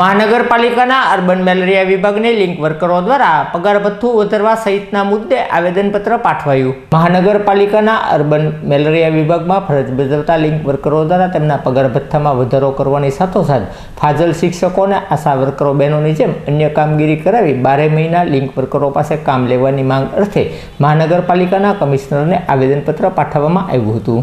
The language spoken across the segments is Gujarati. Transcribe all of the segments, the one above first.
મહાનગરપાલિકાના અર્બન મેલેરિયા વિભાગને લિંક વર્કરો દ્વારા પગાર ભથ્થું વધારવા સહિતના મુદ્દે આવેદનપત્ર પાઠવાયું. મહાનગરપાલિકાના અર્બન મેલેરિયા વિભાગમાં ફરજ બજાવતા લિંક વર્કરો દ્વારા તેમના પગાર ભથ્થામાં વધારો કરવાની સાથોસાથ ફાજલ શિક્ષકો અને આશા વર્કરો બહેનોની જેમ અન્ય કામગીરી કરાવી બારે મહિના લિંક વર્કરો પાસે કામ લેવાની માંગ અર્થે મહાનગરપાલિકાના કમિશનરને આવેદનપત્ર પાઠવવામાં આવ્યું હતું.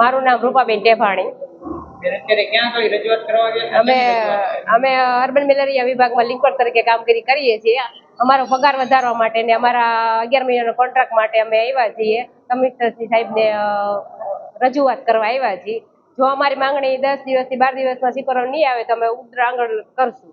મારું નામ રૂપાબેન ટેભાણી. અમે અમે અર્બન મેલેરિયા વિભાગમાં લિંકર તરીકે કામગીરી કરીએ છીએ. અમારો પગાર વધારવા માટે ને અમારા અગિયાર મહિનાનો કોન્ટ્રાક્ટ માટે અમે આવ્યા છીએ. કમિશનરશ્રી સાહેબને રજૂઆત કરવા આવ્યા છીએ. જો અમારી માંગણી દસ દિવસથી બાર દિવસમાં સ્વીકારવા નહીં આવે તો અમે ઉગ્ર આંદોલન કરશું.